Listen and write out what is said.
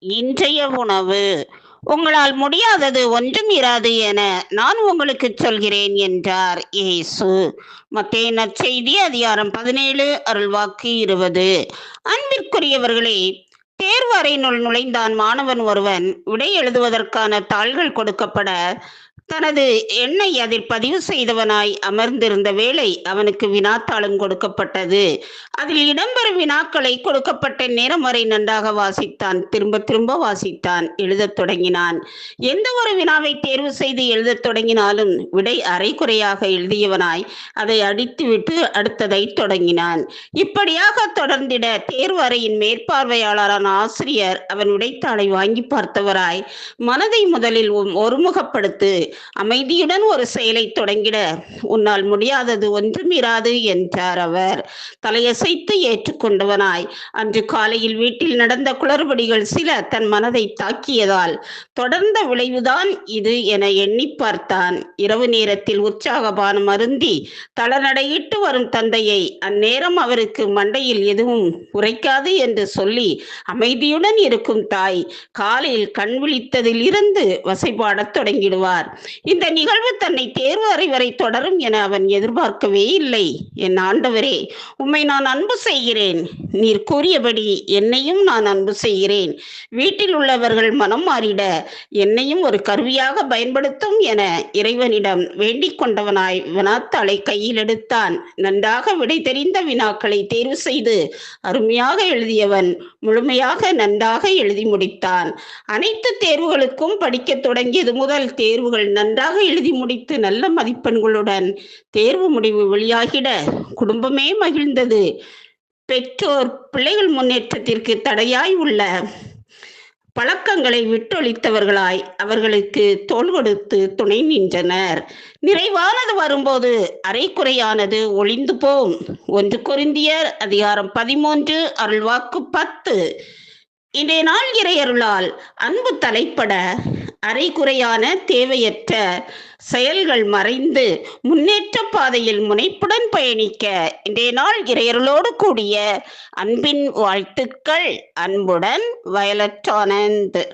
இன்றைய உணவு. உங்களால் முடியாதது ஒன்றும் இராது என நான் உங்களுக்கு சொல்கிறேன் என்றார் இயேசு. மத்திய நற்செய்தி அதிகாரம் பதினேழு அருள்வாக்கு இருபது. அன்பிற்குரியவர்களே தேர்வு அறையினுள் நுழைந்தான் மாணவன் ஒருவன். விடை எழுதுவதற்கான தாள்கள் கொடுக்கப்பட தனது எண்ணை அதில் பதிவு செய்தவனாய் அமர்ந்திருந்த வேளை அவனுக்கு வினாத்தாளும் கொடுக்கப்பட்டது. அதில் இடம்பெறும் வினாக்களை கொடுக்கப்பட்ட நேரம் வரை நன்றாக வாசித்தான். திரும்ப திரும்ப வாசித்தான். எழுதத் தொடங்கினான். எந்த ஒரு வினாவை தேர்வு செய்து எழுதத் தொடங்கினாலும் விடை அரைக்குறையாக எழுதியவனாய் அதை அடித்துவிட்டு அடுத்ததை தொடங்கினான். இப்படியாக தொடர்ந்திட தேர்வு அறையின் மேற்பார்வையாளரான ஆசிரியர் அவன் விடைத்தாளை வாங்கி பார்த்தவராய் மனதை முதலில் ஒருமுகப்படுத்து அமைதியுடன் ஒரு செயலை தொடங்கிட. உன்னால் முடியாதது ஒன்றும் இராது என்றார் அவர். தலையசைத்து ஏற்றுக்கொண்டவனாய். அன்று காலையில் வீட்டில் நடந்த குளறுபடிகள் சில தன் மனதை தாக்கியதால் தொடர்ந்த விளைவுதான் இது என எண்ணி பார்த்தான். இரவு நேரத்தில் உற்சாகபானம் அருந்தி தளநடையிட்டு வரும் தந்தையை அந்நேரம் அவருக்கு மண்டையில் எதுவும் உரைக்காது என்று சொல்லி அமைதியுடன் இருக்கும் தாய் காலையில் கண் விழித்ததில் இருந்து வசைபாடத் தொடங்கிடுவார். இந்த நிகழ்வு தன்னை தேர்வு அறிவரை தொடரும் என அவன் எதிர்பார்க்கவே இல்லை. என் ஆண்டவரே உம்மை நான் அன்பு செய்கிறேன். நீர் கூறியபடி என்னையும் நான் அன்பு செய்கிறேன். வீட்டில் உள்ளவர்கள் மனம் மாறிட என்னையும் ஒரு கருவியாக பயன்படுத்தும் என இறைவனிடம் வேண்டிக் கொண்டவனாய் வினாத்தாளை கையில் எடுத்தான். நன்றாக விடை தெரிந்த வினாக்களை தேர்வு செய்து அருமையாக எழுதியவன் முழுமையாக நன்றாக எழுதி முடித்தான். அனைத்து தேர்வுகளுக்கும் படிக்கத் தொடங்கியது முதல் தேர்வுகள் நன்றாக எழுதி முடித்து நல்ல மதிப்பெண்களுடன் தேர்வு முடிவு வெளியாகிட குடும்பமே மகிழ்ந்தது. பெற்றோர் பிள்ளைகள் முன்னேற்றத்திற்கு தடையாய் உள்ள பழக்கங்களை விட்டொழித்தவர்களாய் அவர்களுக்கு தோல் கொடுத்து துணை நின்றனர். நிறைவானது வரும்போது அரைக்குறையானது ஒளிந்து போம். ஒன்று கொரிந்தியர் அதிகாரம் பதிமூன்று அருள்வாக்கு பத்து. இன்றைய நாள் இறையருளால் அன்பு தலைப்பட அரைகுறையான தேவையற்ற செயல்கள் மறைந்து முன்னேற்ற பாதையில் முனைப்புடன் பயணிக்க இன்றைய நாள் இறையர்களோடு கூடிய அன்பின் வாழ்த்துக்கள். அன்புடன் வயலட் ஆனந்த்.